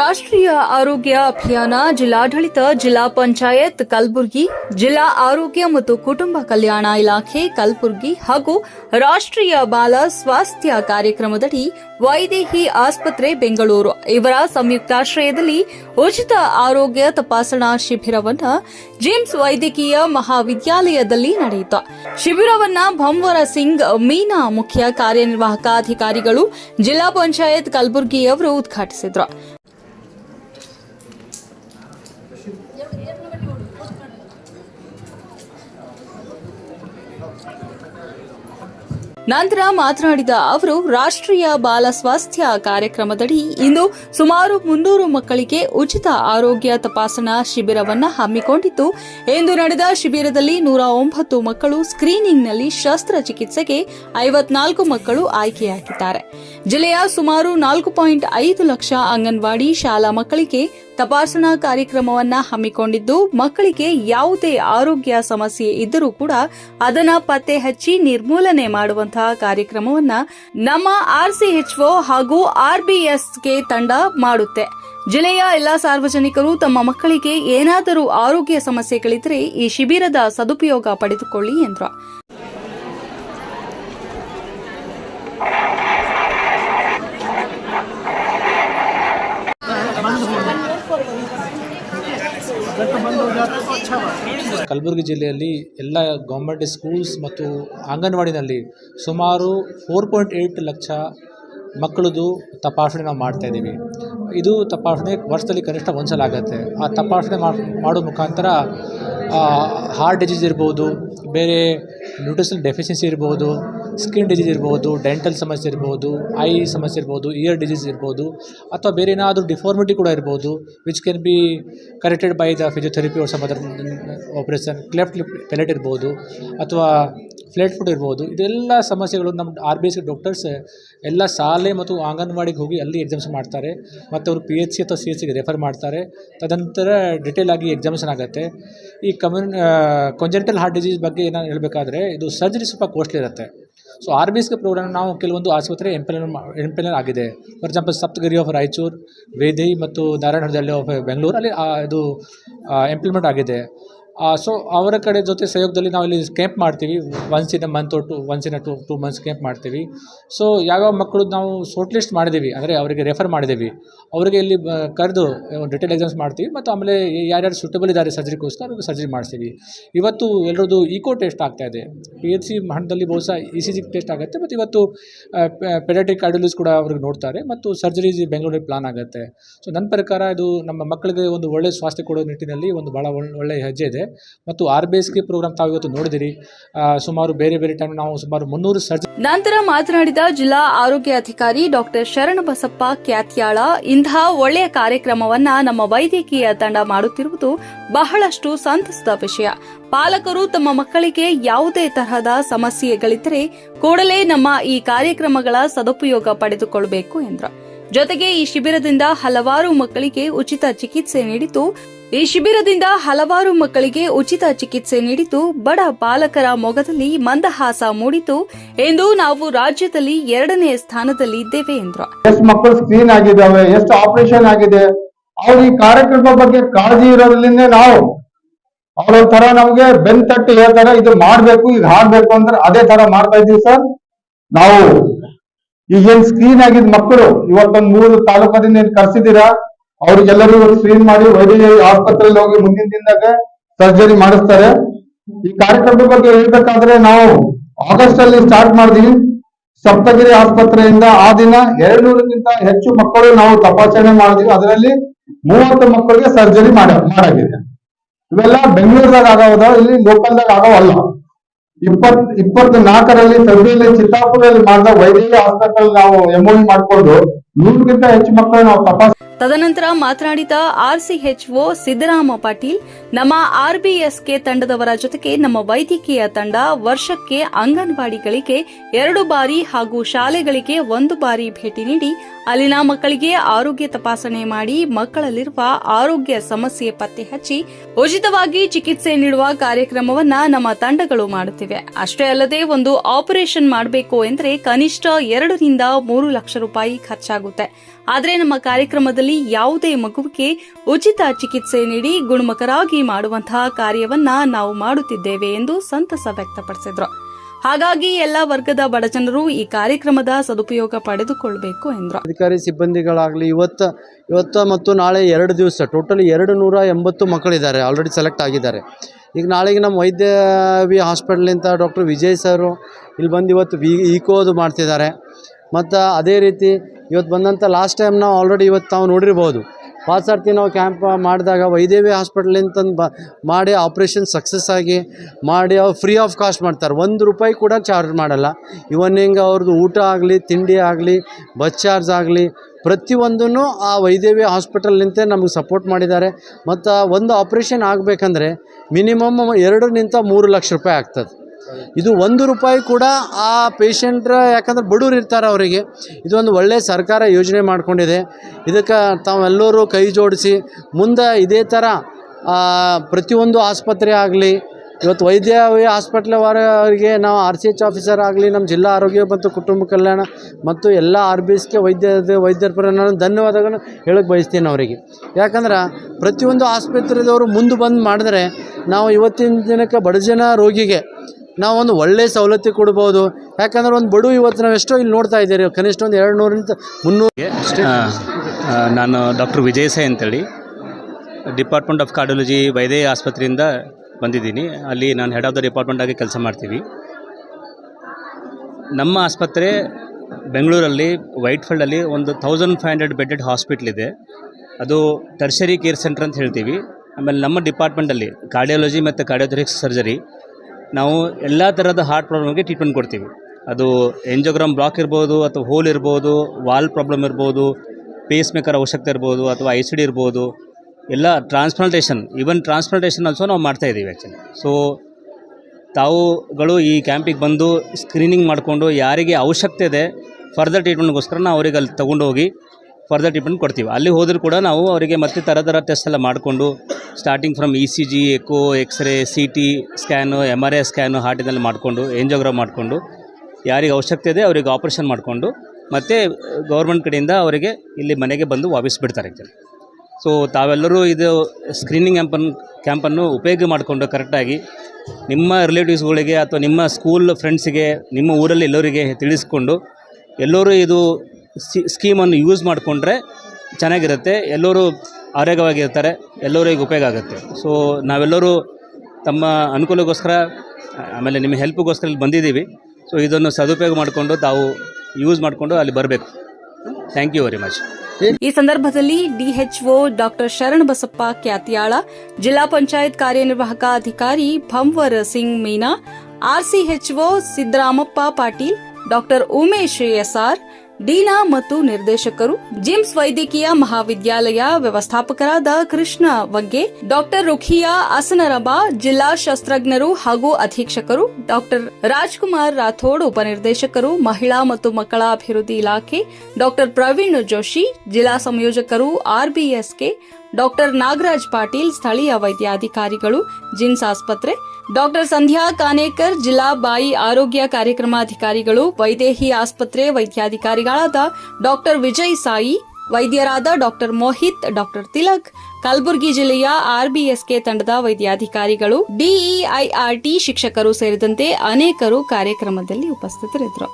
ರಾಷ್ಟ್ರೀಯ ಆರೋಗ್ಯ ಅಭಿಯಾನ ಜಿಲ್ಲಾಡಳಿತ, ಜಿಲ್ಲಾ ಪಂಚಾಯತ್ ಕಲಬುರಗಿ, ಜಿಲ್ಲಾ ಆರೋಗ್ಯ ಮತ್ತು ಕುಟುಂಬ ಕಲ್ಯಾಣ ಇಲಾಖೆ ಕಲಬುರಗಿ ಹಾಗೂ ರಾಷ್ಟ್ರೀಯ ಬಾಲ ಸ್ವಾಸ್ಥ್ಯ ಕಾರ್ಯಕ್ರಮದಡಿ ವೈದೇಹಿ ಆಸ್ಪತ್ರೆ ಬೆಂಗಳೂರು. ಇವರ ಸಂಯುಕ್ತಾಶ್ರಯದಲ್ಲಿ ಉಚಿತ ಆರೋಗ್ಯ ತಪಾಸಣಾ ಶಿಬಿರವನ್ನು ಜಿಮ್ಸ್ ವೈದ್ಯಕೀಯ ಮಹಾವಿದ್ಯಾಲಯದಲ್ಲಿ ನಡೆಯಿತು. ಶಿಬಿರವನ್ನ ಭಂವರ ಸಿಂಗ್, ಮೀನಾ ಮುಖ್ಯ ಕಾರ್ಯನಿರ್ವಾಹಕ ಅಧಿಕಾರಿಗಳು, ಜಿಲ್ಲಾ ಪಂಚಾಯತ್ ಕಲಬುರಗಿಯವರು ಉದ್ಘಾಟಿಸಿದರು ಉದ್ಘಾಟಿಸಿದ್ರು. ನಂತರ ಮಾತನಾಡಿದ ಅವರು, ರಾಷ್ಟ್ರೀಯ ಬಾಲ ಸ್ವಾಸ್ಥ್ಯ ಕಾರ್ಯಕ್ರಮದಡಿ ಇಂದು ಸುಮಾರು ಮುನ್ನೂರು ಮಕ್ಕಳಿಗೆ ಉಚಿತ ಆರೋಗ್ಯ ತಪಾಸಣಾ ಶಿಬಿರವನ್ನು ಹಮ್ಮಿಕೊಂಡಿತ್ತು ಇಂದು ನಡೆದ ಶಿಬಿರದಲ್ಲಿ ನೂರ ಒಂಬತ್ತು ಮಕ್ಕಳು ಸ್ಕ್ರೀನಿಂಗ್ನಲ್ಲಿ ಶಸ್ತ್ರಚಿಕಿತ್ಸೆಗೆ ಐವತ್ನಾಲ್ಕು ಮಕ್ಕಳು ಆಯ್ಕೆಯಾಗಿದ್ದಾರೆ. ಜಿಲ್ಲೆಯ ಸುಮಾರು ನಾಲ್ಕು ಪಾಯಿಂಟ್ ಐದು ಲಕ್ಷ ಅಂಗನವಾಡಿ ಶಾಲಾ ಮಕ್ಕಳಿಗೆ ತಪಾಸಣಾ ಕಾರ್ಯಕ್ರಮವನ್ನು ಹಮ್ಮಿಕೊಂಡಿದ್ದು, ಮಕ್ಕಳಿಗೆ ಯಾವುದೇ ಆರೋಗ್ಯ ಸಮಸ್ಯೆ ಇದ್ದರೂ ಕೂಡ ಅದನ್ನು ಪತ್ತೆ ಹಚ್ಚಿ ನಿರ್ಮೂಲನೆ ಮಾಡುವಂತಹ ಕಾರ್ಯಕ್ರಮವನ್ನ ನಮ್ಮ ಆರ್ ಸಿ ಎಚ್ ಒ ಹಾಗೂ ಆರ್ಬಿಎಸ್ಗೆ ತಂಡ ಮಾಡುತ್ತೆ. ಜಿಲ್ಲೆಯ ಎಲ್ಲಾ ಸಾರ್ವಜನಿಕರು ತಮ್ಮ ಮಕ್ಕಳಿಗೆ ಏನಾದರೂ ಆರೋಗ್ಯ ಸಮಸ್ಯೆಗಳಿದ್ರೆ ಈ ಶಿಬಿರದ ಸದುಪಯೋಗ ಪಡೆದುಕೊಳ್ಳಿ ಎಂದರು. ಕಲಬುರಗಿ ಜಿಲ್ಲೆಯಲ್ಲಿ ಎಲ್ಲ ಗೌರ್ಮೆಂಟ್ ಸ್ಕೂಲ್ಸ್ ಮತ್ತು ಅಂಗನವಾಡಿನಲ್ಲಿ ಸುಮಾರು ಫೋರ್ ಪಾಯಿಂಟ್ ಏಯ್ಟ್ ಲಕ್ಷ ಮಕ್ಕಳದು ತಪಾಸಣೆ ನಾವು ಮಾಡ್ತಾ ಇದ್ದೀವಿ. ಇದು ತಪಾಸಣೆ ವರ್ಷದಲ್ಲಿ ಕನಿಷ್ಠ ಒಂದು ಸಲ ಆಗುತ್ತೆ. ಆ ತಪಾಸಣೆ ಮಾಡೋ ಮುಖಾಂತರ ಹಾರ್ಟ್ ಡಿಸೀಸ್ ಇರ್ಬೋದು, ಬೇರೆ ನ್ಯೂಟ್ರಿಷನ್ ಡೆಫಿಷಿಯನ್ಸಿ ಇರ್ಬೋದು ಸ್ಕಿನ್ ಡಿಸೀಸ್ ಇರ್ಬೋದು ಡೆಂಟಲ್ ಸಮಸ್ಯೆ ಇರ್ಬೋದು ಐ ಸಮಸ್ಯೆ ಇರ್ಬೋದು ಇಯರ್ ಡಿಸೀಸ್ ಇರ್ಬೋದು, ಅಥವಾ ಬೇರೆ ಏನಾದರೂ ಡಿಫಾರ್ಮಿಟಿ ಕೂಡ ಇರ್ಬೋದು which can be corrected by the physiotherapy or some other operation cleft palate ಇರ್ಬೋದು, ಅಥವಾ ಫ್ಲೇಟ್ ಫುಡ್ ಇರ್ಬೋದು. ಇದೆಲ್ಲ ಸಮಸ್ಯೆಗಳು ನಮ್ಮ ಆರ್ ಬಿ ಎಸ್ ಡಾಕ್ಟರ್ಸ್ ಎಲ್ಲ ಶಾಲೆ ಮತ್ತು ಅಂಗನವಾಡಿಗೆ ಹೋಗಿ ಅಲ್ಲಿ ಎಕ್ಸಾಮ್ಸ್ ಮಾಡ್ತಾರೆ. ಮತ್ತು ಅವರು ಪಿ ಎಚ್ ಸಿ ಅಥವಾ ಸಿ ಎಚ್ ಸಿಗೆ ರೆಫರ್ ಮಾಡ್ತಾರೆ. ತದನಂತರ ಡಿಟೇಲ್ ಆಗಿ ಎಕ್ಸಾಮಿಷನ್ ಆಗುತ್ತೆ. ಈ ಕಮ್ಯುನ್ ಕೊಂಜೆಂಟಲ್ ಹಾರ್ಟ್ ಡಿಸೀಸ್ ಬಗ್ಗೆ ಏನಾದ್ರು ಹೇಳಬೇಕಾದ್ರೆ, ಇದು ಸರ್ಜರಿ ಸ್ವಲ್ಪ ಕಾಸ್ಟ್ಲಿ ಇರುತ್ತೆ. ಸೊ ಆರ್ ಬಿ ಎಸ್ಗೆ ಪ್ರೋಗ್ರಾಮ್ ನಾವು ಕೆಲವೊಂದು ಆಸ್ಪತ್ರೆ ಎಂಪ್ಲೈನ್ ಎಂಪ್ಲೈನರ್ ಆಗಿದೆ. For example Saptagiri of Raichur ವೇದೈ ಮತ್ತು ನಾರಾಯಣದಲ್ಲಿ ಆಫ್ ಬೆಂಗಳೂರು ಅಲ್ಲಿ ಇದು ಎಂಪ್ಲಿಮೆಂಟ್ ಆಗಿದೆ. ಸೊ ಅವರ ಕಡೆ ಜೊತೆ ಸಹಯೋಗದಲ್ಲಿ ನಾವು ಇಲ್ಲಿ ಕ್ಯಾಂಪ್ ಮಾಡ್ತೀವಿ. Once in a month to once in a to two months camp ಮಾಡ್ತೀವಿ. ಸೊ ಯಾವ್ಯಾವ ಮಕ್ಕಳು ನಾವು ಶಾರ್ಟ್ ಲಿಸ್ಟ್ ಮಾಡಿದ್ದೀವಿ, ಅಂದರೆ ಅವರಿಗೆ ರೆಫರ್ ಮಾಡಿದ್ದೀವಿ, ಅವರಿಗೆ ಇಲ್ಲಿ ಕರೆದು ಡಿಟೇಲ್ ಎಕ್ಸಾಮ್ಸ್ ಮಾಡ್ತೀವಿ, ಮತ್ತು ಆಮೇಲೆ ಯಾರ್ಯಾರು ಸೂಟಬಲ್ ಇದ್ದಾರೆ ಸರ್ಜರಿಗೋಸ್ಕರ ಅವ್ರಿಗೆ ಸರ್ಜರಿ ಮಾಡ್ತೀವಿ. ಇವತ್ತು ಎಲ್ಲರದ್ದು ಈಕೋ ಟೆಸ್ಟ್ ಆಗ್ತಾ ಇದೆ. ಪಿ ಎಚ್ ಸಿ ಹಂತದಲ್ಲಿ ಬಹುಶಃ ಇ ಸಿ ಜಿ ಟೆಸ್ಟ್ ಆಗುತ್ತೆ, ಮತ್ತು ಇವತ್ತು ಪೆಡಾಟಿಕ್ ಕಾರ್ಡಿಯೋಲಜಿಸ್ಟ್ ಕೂಡ ಅವ್ರಿಗೆ ನೋಡ್ತಾರೆ, ಮತ್ತು ಸರ್ಜರೀಸ್ ಬೆಂಗಳೂರಿಗೆ ಪ್ಲಾನ್ ಆಗುತ್ತೆ. ಸೊ ನನ್ನ ಪ್ರಕಾರ ಇದು ನಮ್ಮ ಮಕ್ಕಳಿಗೆ ಒಂದು ಒಳ್ಳೆಯ ಸ್ವಾಸ್ಥ್ಯ ಕೊಡೋ ನಿಟ್ಟಿನಲ್ಲಿ ಒಂದು ಭಾಳ ಒಳ್ಳೆಯ ಹೆಜ್ಜೆ ಇದೆ. ಮತ್ತು ಆರ್ ಬಿ ಎಸ್ಗೆ ಪ್ರೋಗ್ರಾಮ್ ತಾವು ಇವತ್ತು ನೋಡಿದಿರಿ. ಸುಮಾರು ಬೇರೆ ಬೇರೆ ಟೈಮ್ ನಾವು ಸುಮಾರು ಮುನ್ನೂರು ಸರ್ಜರಿ ನಂತರ ಮಾತನಾಡಿದ ಜಿಲ್ಲಾ ಆರೋಗ್ಯ ಅಧಿಕಾರಿ ಡಾಕ್ಟರ್ ಶರಣಬಸಪ್ಪ ಕ್ಯಾತ್ಯಾಳ, ಇಂತಹ ಒಳ್ಳೆಯ ಕಾರ್ಯಕ್ರಮವನ್ನ ನಮ್ಮ ವೈದ್ಯಕೀಯ ತಂಡ ಮಾಡುತ್ತಿರುವುದು ಬಹಳಷ್ಟು ಸಂತಸದ ವಿಷಯ. ಪಾಲಕರು ತಮ್ಮ ಮಕ್ಕಳಿಗೆ ಯಾವುದೇ ತರಹದ ಸಮಸ್ಯೆಗಳಿದ್ದರೆ ಕೂಡಲೇ ನಮ್ಮ ಈ ಕಾರ್ಯಕ್ರಮಗಳ ಸದುಪಯೋಗ ಪಡೆದುಕೊಳ್ಳಬೇಕು ಎಂದರು. ಜೊತೆಗೆ ಈ ಶಿಬಿರದಿಂದ ಹಲವಾರು ಮಕ್ಕಳಿಗೆ ಉಚಿತ ಚಿಕಿತ್ಸೆ ನೀಡಿದ್ದು ಈ ಶಿಬಿರದಿಂದ ಹಲವಾರು ಮಕ್ಕಳಿಗೆ ಉಚಿತ ಚಿಕಿತ್ಸೆ ನೀಡಿತು ಬಡ ಪಾಲಕರ ಮೊಗದಲ್ಲಿ ಮಂದಹಾಸ ಮೂಡಿತು ಎಂದು ನಾವು ರಾಜ್ಯದಲ್ಲಿ ಎರಡನೇ ಸ್ಥಾನದಲ್ಲಿ ಇದ್ದೇವೆ ಎಂದರು. ಎಷ್ಟು ಮಕ್ಕಳು ಸ್ಕ್ರೀನ್ ಆಗಿದ್ದಾವೆ, ಎಷ್ಟು ಆಪರೇಷನ್ ಆಗಿದೆ, ಅವ್ರ ಈ ಕಾರ್ಯಕ್ರಮ ಬಗ್ಗೆ ಕಾಳಜಿ ಇರೋದ್ರಿಂದ ನಾವು ಅವ್ರ ತರ ನಮ್ಗೆ ಬೆನ್ ತಟ್ಟಿ ಹೇಳ್ತಾರೆ, ಇದು ಮಾಡ್ಬೇಕು, ಇದು ಹಾಡ್ಬೇಕು ಅಂದ್ರೆ ಅದೇ ತರ ಮಾಡ್ತಾ ಇದೀವಿ ಸರ್. ನಾವು ಈಗೇನ್ ಸ್ಕ್ರೀನ್ ಆಗಿದ್ ಮಕ್ಕಳು, ಇವತ್ತೊಂದು ಮೂರು ತಾಲೂಕದಿಂದ ಏನ್ ಕರ್ಸಿದೀರಾ ಅವ್ರಿಗೆಲ್ಲರಿಗೂ ಸ್ಕ್ರೀನ್ ಮಾಡಿ ವೈದ್ಯ ಆಸ್ಪತ್ರೆಯಲ್ಲಿ ಹೋಗಿ ಮುಂದಿನ ದಿನದಾಗ ಸರ್ಜರಿ ಮಾಡಿಸ್ತಾರೆ. ಈ ಕಾರ್ಯಕ್ರಮದ ಬಗ್ಗೆ ಹೇಳ್ಬೇಕಾದ್ರೆ ನಾವು ಆಗಸ್ಟ್ ಅಲ್ಲಿ ಸ್ಟಾರ್ಟ್ ಮಾಡಿದೀವಿ. ಸಪ್ತಗಿರಿ ಆಸ್ಪತ್ರೆಯಿಂದ ಆ ದಿನ ಎರಡ್ನೂರಕ್ಕಿಂತ ಹೆಚ್ಚು ಮಕ್ಕಳು ನಾವು ತಪಾಸಣೆ ಮಾಡಿದ್ವಿ. ಅದರಲ್ಲಿ ಮೂವತ್ತು ಮಕ್ಕಳಿಗೆ ಸರ್ಜರಿ ಮಾಡ ಮಾಡಾಗಿದೆ. ಇವೆಲ್ಲ ಬೆಂಗಳೂರದಾಗ ಆಗೋದ, ಇಲ್ಲಿ ಲೋಕಲ್ದಾಗ ಆಗೋವಲ್ಲ. ಇಪ್ಪತ್ ಇಪ್ಪತ್ ನಾಲ್ಕರಲ್ಲಿ ಫೆಬ್ರವರಿ ಚಿತ್ತಾಪುರದಲ್ಲಿ ಮಾಡಿದ ವೈದ್ಯಕೀಯ ಆಸ್ಪತ್ರೆ ನಾವು ಎಂಒಇ ಮಾಡಿಕೊಂಡು ನೂರಕ್ಕಿಂತ ಹೆಚ್ಚು ಮಕ್ಕಳು ನಾವು ತಪಾಸ್ ತದನಂತರ ಮಾತನಾಡಿದ ಆರ್ಸಿಎಚ್ಒ ಸಿದ್ದರಾಮ ಪಾಟೀಲ್, ನಮ್ಮ ಆರ್ಬಿಎಸ್ಕೆ ತಂಡದವರ ಜೊತೆಗೆ ನಮ್ಮ ವೈದ್ಯಕೀಯ ತಂಡ ವರ್ಷಕ್ಕೆ ಅಂಗನವಾಡಿಗಳಿಗೆ ಎರಡು ಬಾರಿ ಹಾಗೂ ಶಾಲೆಗಳಿಗೆ ಒಂದು ಬಾರಿ ಭೇಟಿ ನೀಡಿ, ಅಲ್ಲಿನ ಮಕ್ಕಳಿಗೆ ಆರೋಗ್ಯ ತಪಾಸಣೆ ಮಾಡಿ, ಮಕ್ಕಳಲ್ಲಿರುವ ಆರೋಗ್ಯ ಸಮಸ್ಯೆ ಪತ್ತೆ ಹಚ್ಚಿ, ಉಚಿತವಾಗಿ ಚಿಕಿತ್ಸೆ ನೀಡುವ ಕಾರ್ಯಕ್ರಮವನ್ನ ನಮ್ಮ ತಂಡಗಳು ಮಾಡುತ್ತಿವೆ. ಅಷ್ಟೇ ಅಲ್ಲದೆ ಒಂದು ಆಪರೇಷನ್ ಮಾಡಬೇಕು ಎಂದರೆ ಕನಿಷ್ಠ ಎರಡರಿಂದ ಮೂರು ಲಕ್ಷ ರೂಪಾಯಿ ಖರ್ಚಾಗುತ್ತೆ. ಆದರೆ ನಮ್ಮ ಕಾರ್ಯಕ್ರಮದಲ್ಲಿ ಜಿಲ್ಲೆಯಲ್ಲಿ ಯಾವುದೇ ಮಗುವಿಗೆ ಉಚಿತ ಚಿಕಿತ್ಸೆ ನೀಡಿ ಗುಣಮುಖರಾಗಿ ಮಾಡುವಂತಹ ಕಾರ್ಯವನ್ನ ನಾವು ಮಾಡುತ್ತಿದ್ದೇವೆ ಎಂದು ಸಂತಸ ವ್ಯಕ್ತಪಡಿಸಿದ್ರು. ಹಾಗಾಗಿ ಎಲ್ಲ ವರ್ಗದ ಬಡಜನರು ಈ ಕಾರ್ಯಕ್ರಮದ ಸದುಪಯೋಗ ಪಡೆದುಕೊಳ್ಳಬೇಕು ಎಂದರು. ಅಧಿಕಾರಿ ಸಿಬ್ಬಂದಿಗಳಾಗಲಿ ಇವತ್ತು ಇವತ್ತು ಮತ್ತು ನಾಳೆ ಎರಡು ದಿವಸ, ಟೋಟಲ್ ಎರಡು ನೂರ ಎಂಬತ್ತು ಮಕ್ಕಳಿದ್ದಾರೆ ಆಲ್ರೆಡಿ ಸೆಲೆಕ್ಟ್ ಆಗಿದ್ದಾರೆ. ಈಗ ನಾಳೆಗೆ ನಮ್ಮ ವೈದ್ಯ ವಿ ಹಾಸ್ಪಿಟ್ಲಿಂದ ಡಾಕ್ಟರ್ ವಿಜಯ್ ಸರು, ಇಲ್ಲಿ ಬಂದು ಇವತ್ತು ವಿ ಈಕೋದು ಮಾಡ್ತಿದ್ದಾರೆ. ಮತ್ತು ಅದೇ ರೀತಿ ಇವತ್ತು ಬಂದಂಥ ಲಾಸ್ಟ್ ಟೈಮ್ ನಾವು ಆಲ್ರೆಡಿ ಇವತ್ತು ನಾವು ನೋಡಿರ್ಬೋದು. ಪಾಸಾರ್ತಿ ಸರ್ತಿ ನಾವು ಕ್ಯಾಂಪ್ ಮಾಡಿದಾಗ ವೈದೇವಿ ಹಾಸ್ಪಿಟ್ಲಿಂದ ಬ ಮಾಡಿ ಆಪ್ರೇಷನ್ ಸಕ್ಸಸ್ ಆಗಿ ಮಾಡಿ ಅವ್ರು ಫ್ರೀ ಆಫ್ ಕಾಸ್ಟ್ ಮಾಡ್ತಾರೆ. ಒಂದು ರೂಪಾಯಿ ಕೂಡ ಚಾರ್ಜ್ ಮಾಡಲ್ಲ. ಇವನ್ನಿಂಗ್ ಅವ್ರದ್ದು ಊಟ ಆಗಲಿ, ತಿಂಡಿ ಆಗಲಿ ಬಸ್ ಚಾರ್ಜ್ ಆಗಲಿ, ಪ್ರತಿಯೊಂದನ್ನು ಆ ವೈದೇವಿ ಹಾಸ್ಪಿಟಲ್ನಿಂದ ನಮಗೆ ಸಪೋರ್ಟ್ ಮಾಡಿದ್ದಾರೆ. ಮತ್ತು ಒಂದು ಆಪ್ರೇಷನ್ ಆಗಬೇಕಂದ್ರೆ ಮಿನಿಮಮ್ ಎರಡರಿಂದ ಮೂರು ಲಕ್ಷ ರೂಪಾಯಿ ಆಗ್ತದೆ. ಇದು ಒಂದು ರೂಪಾಯಿ ಕೂಡ ಆ ಪೇಷಂಟ್ರ ಯಾಕಂದ್ರೆ ಬಡವ್ರು ಇರ್ತಾರೆ ಅವರಿಗೆ. ಇದೊಂದು ಒಳ್ಳೆಯ ಸರ್ಕಾರ ಯೋಜನೆ ಮಾಡಿಕೊಂಡಿದೆ. ಇದಕ್ಕೆ ತಾವೆಲ್ಲರೂ ಕೈ ಜೋಡಿಸಿ, ಮುಂದೆ ಇದೇ ಥರ ಪ್ರತಿಯೊಂದು ಆಸ್ಪತ್ರೆ ಆಗಲಿ, ಇವತ್ತು ವೈದ್ಯ ಹಾಸ್ಪಿಟ್ಲ್ ಅವರಿಗೆ ನಾವು ಆರ್ ಸಿ ಎಚ್ ಆಫೀಸರ್ ಆಗಲಿ, ನಮ್ಮ ಜಿಲ್ಲಾ ಆರೋಗ್ಯ ಮತ್ತು ಕುಟುಂಬ ಕಲ್ಯಾಣ ಮತ್ತು ಎಲ್ಲ ಆರ್ ಬಿ ಎಸ್ಗೆ ವೈದ್ಯ, ವೈದ್ಯರ ಪರ ನಾನು ಧನ್ಯವಾದಗಳನ್ನು ಹೇಳಕ್ಕೆ ಬಯಸ್ತೀನಿ ಅವರಿಗೆ. ಯಾಕಂದ್ರೆ ಪ್ರತಿಯೊಂದು ಆಸ್ಪತ್ರೆದವರು ಮುಂದೆ ಬಂದು ಮಾಡಿದ್ರೆ ನಾವು ಇವತ್ತಿನ ದಿನಕ್ಕೆ ಬಡ ಜನ ರೋಗಿಗೆ ನಾವು ಒಂದು ಒಳ್ಳೆಯ ಸವಲತ್ತು ಕೊಡ್ಬೋದು. ಯಾಕಂದ್ರೆ ಒಂದು ಬಡು ಇವತ್ತು ನಾವು ಎಷ್ಟೋ ಇಲ್ಲಿ ನೋಡ್ತಾ ಇದ್ದೀರಿ ಕನಿಷ್ಠ ಒಂದು ಎರಡು ನೂರಿಂದ ಮುನ್ನೂರಿಗೆ ನಾನು ಡಾಕ್ಟರ್ ವಿಜಯ್ ಸಾಯಿ ಅಂತೇಳಿ. ಡಿಪಾರ್ಟ್ಮೆಂಟ್ ಆಫ್ ಕಾರ್ಡಿಯಾಲಜಿ ವೈದ್ಯ ಆಸ್ಪತ್ರೆಯಿಂದ ಬಂದಿದ್ದೀನಿ. ಅಲ್ಲಿ ನಾನು ಹೆಡ್ ಆಫ್ ದ ಡಿಪಾರ್ಟ್ಮೆಂಟ್ ಆಗಿ ಕೆಲಸ ಮಾಡ್ತೀವಿ. ನಮ್ಮ ಆಸ್ಪತ್ರೆ ಬೆಂಗಳೂರಲ್ಲಿ ವೈಟ್ಫೀಲ್ಡಲ್ಲಿ ಒಂದು thousand five hundred bedded hospital ಇದೆ. ಅದು ಟರ್ಷರಿ ಕೇರ್ ಸೆಂಟರ್ ಅಂತ ಹೇಳ್ತೀವಿ. ಆಮೇಲೆ ನಮ್ಮ ಡಿಪಾರ್ಟ್ಮೆಂಟಲ್ಲಿ ಕಾರ್ಡಿಯಾಲಜಿ ಮತ್ತು ಕಾರ್ಡಿಯೋಥೆರಿಕ್ಸ್ ಸರ್ಜರಿ ನಾವು ಎಲ್ಲ ಥರದ ಹಾರ್ಟ್ ಪ್ರಾಬ್ಲಮ್ಗೆ ಟ್ರೀಟ್ಮೆಂಟ್ ಕೊಡ್ತೀವಿ. ಅದು ಎಂಜೋಗ್ರಾಮ್ ಬ್ಲಾಕ್ ಇರ್ಬೋದು ಅಥವಾ ಹೋಲ್ ಇರ್ಬೋದು ವಾಲ್ ಪ್ರಾಬ್ಲಮ್ ಇರ್ಬೋದು ಪೇಸ್ ಮೇಕರ್ ಅವಶ್ಯಕತೆ ಇರ್ಬೋದು ಅಥವಾ ಐ ಸಿ ಡಿ ಇರ್ಬೋದು, ಎಲ್ಲ ಟ್ರಾನ್ಸ್ಪ್ಲಾಂಟೇಷನ್ ಈವನ್ ಟ್ರಾನ್ಸ್ಪ್ಲಾಂಟೇಷನ್ ಆಲ್ಸೋ ನಾವು ಮಾಡ್ತಾ ಇದ್ದೀವಿ ಆ್ಯಕ್ಚುಲಿ ಸೊ ತಾವುಗಳು ಈ ಕ್ಯಾಂಪಿಗೆ ಬಂದು ಸ್ಕ್ರೀನಿಂಗ್ ಮಾಡಿಕೊಂಡು ಯಾರಿಗೆ ಅವಶ್ಯಕತೆ ಇದೆ ಫರ್ದರ್ ಟ್ರೀಟ್ಮೆಂಟ್ಗೋಸ್ಕರ ನಾವು ಅವರಿಗೆ ಅಲ್ಲಿ ತೊಗೊಂಡೋಗಿ ಫರ್ದರ್ ಟ್ರೀಟ್ಮೆಂಟ್ ಕೊಡ್ತೀವಿ. ಅಲ್ಲಿ ಹೋದರೂ ಕೂಡ ನಾವು ಅವರಿಗೆ ಮತ್ತೆ ಥರ ಥರ ಟೆಸ್ಟ್ ಎಲ್ಲ ಮಾಡಿಕೊಂಡು starting from E C G echo X ray C T scan M R I scan ಹಾರ್ಟಿನಲ್ಲಿ ಮಾಡಿಕೊಂಡು ಎಂಜೋಗ್ರಾಮ್ ಮಾಡಿಕೊಂಡು, ಯಾರಿಗೆ ಅವಶ್ಯಕತೆ ಇದೆ ಅವರಿಗೆ ಆಪ್ರೇಷನ್ ಮಾಡಿಕೊಂಡು, ಮತ್ತು ಗೌರ್ಮೆಂಟ್ ಕಡೆಯಿಂದ ಅವರಿಗೆ ಇಲ್ಲಿ ಮನೆಗೆ ಬಂದು ವಾಪಸ್ ಬಿಡ್ತಾರೆ ಅಂತ ಸೊ ತಾವೆಲ್ಲರೂ ಇದು ಸ್ಕ್ರೀನಿಂಗ್ ಕ್ಯಾಂಪನ್ ಕ್ಯಾಂಪನ್ನು ಉಪಯೋಗ ಮಾಡಿಕೊಂಡು ಕರೆಕ್ಟಾಗಿ ನಿಮ್ಮ ರಿಲೇಟಿವ್ಸ್ಗಳಿಗೆ ಅಥವಾ ನಿಮ್ಮ ಸ್ಕೂಲ್ ಫ್ರೆಂಡ್ಸಿಗೆ ನಿಮ್ಮ ಊರಲ್ಲಿ ಎಲ್ಲರಿಗೆ ತಿಳಿಸ್ಕೊಂಡು, ಎಲ್ಲರೂ ಇದು ಸ್ಕೀಮನ್ನು ಯೂಸ್ ಮಾಡಿಕೊಂಡ್ರೆ ಚೆನ್ನಾಗಿರುತ್ತೆ. ಎಲ್ಲರೂ ಆರೋಗ್ಯವಾಗಿರ್ತಾರೆ. ಎಲ್ಲರಿಗೂ ಉಪಯೋಗ ಆಗುತ್ತೆ. ಸೊ ನಾವೆಲ್ಲರೂ ತಮ್ಮ ಅನುಕೂಲಕ್ಕೋಸ್ಕರ, ಆಮೇಲೆ ನಿಮ್ಮ ಹೆಲ್ಪ್ಗೋಸ್ಕರ ಇಲ್ಲಿ ಬಂದಿದ್ದೀವಿ. ಸೊ ಇದನ್ನು ಸದುಪಯೋಗ ಮಾಡಿಕೊಂಡು ತಾವು ಯೂಸ್ ಮಾಡಿಕೊಂಡು ಅಲ್ಲಿ ಬರಬೇಕು. ಥ್ಯಾಂಕ್ ಯು ವೆರಿ ಮಚ್ ಈ ಸಂದರ್ಭದಲ್ಲಿ ಡಿಎಚ್ಒ ಡಾಕ್ಟರ್ ಶರಣ್ ಬಸಪ್ಪ ಕ್ಯಾತಿಯಾಳ, ಜಿಲ್ಲಾ ಪಂಚಾಯತ್ ಕಾರ್ಯನಿರ್ವಾಹಕ ಅಧಿಕಾರಿ Bhanwar Singh Meena RCHO Siddaramappa Patil, doctor Umesh SR Deena ಮತ್ತು ನಿರ್ದೇಶಕರು ಜಿಮ್ಸ್ ವೈದ್ಯಕೀಯ ಮಹಾವಿದ್ಯಾಲಯ ವ್ಯವಸ್ಥಾಪಕರಾದ ಕೃಷ್ಣ ವಗ್ಗೆ ಡಾಕ್ಟರ್ ರುಖಿಯಾ ಅಸನರಬಾ ಜಿಲ್ಲಾ ಶಸ್ತ್ರಜ್ಞರು ಹಾಗೂ ಅಧೀಕ್ಷಕರು, ಡಾಕ್ಟರ್ ರಾಜ್ಕುಮಾರ್ ರಾಥೋಡ್ ಉಪನಿರ್ದೇಶಕರು, ಮಹಿಳಾ ಮತ್ತು ಮಕ್ಕಳ ಅಭಿವೃದ್ಧಿ ಇಲಾಖೆ, ಡಾಕ್ಟರ್ ಪ್ರವೀಣ್ ಜೋಶಿ, ಜಿಲ್ಲಾ ಸಂಯೋಜಕರು ಆರ್ಬಿಎಸ್ಕೆ ಡಾಕ್ಟರ್ ನಾಗರಾಜ್ ಪಾಟೀಲ್, ಸ್ಥಳೀಯ ವೈದ್ಯಾಧಿಕಾರಿಗಳು, ಜಿನ್ಸ್ ಆಸ್ಪತ್ರೆ. ಡಾಕ್ಟರ್ ಸಂಧ್ಯಾ ಕಾನೇಕರ್, ಜಿಲ್ಲಾ ಬಾಯಿ ಆರೋಗ್ಯ ಕಾರ್ಯಕ್ರಮಾಧಿಕಾರಿಗಳು, ವೈದೇಹಿ ಆಸ್ಪತ್ರೆ ವೈದ್ಯಾಧಿಕಾರಿಗಳಾದ ಡಾಕ್ಟರ್ ವಿಜಯ್ ಸಾಯಿ, ವೈದ್ಯರಾದ ಡಾಕ್ಟರ್ ಮೋಹಿತ್, ಡಾಕ್ಟರ್ ತಿಲಕ್, ಕಲಬುರಗಿ ಜಿಲ್ಲೆಯ ಆರ್ಬಿಎಸ್ಕೆ ತಂಡದ ವೈದ್ಯಾಧಿಕಾರಿಗಳು, ಡಿಇಐಆರ್ಟಿ ಶಿಕ್ಷಕರು ಸೇರಿದಂತೆ ಅನೇಕರು ಕಾರ್ಯಕ್ರಮದಲ್ಲಿ ಉಪಸ್ಥಿತರಿದ್ದರು.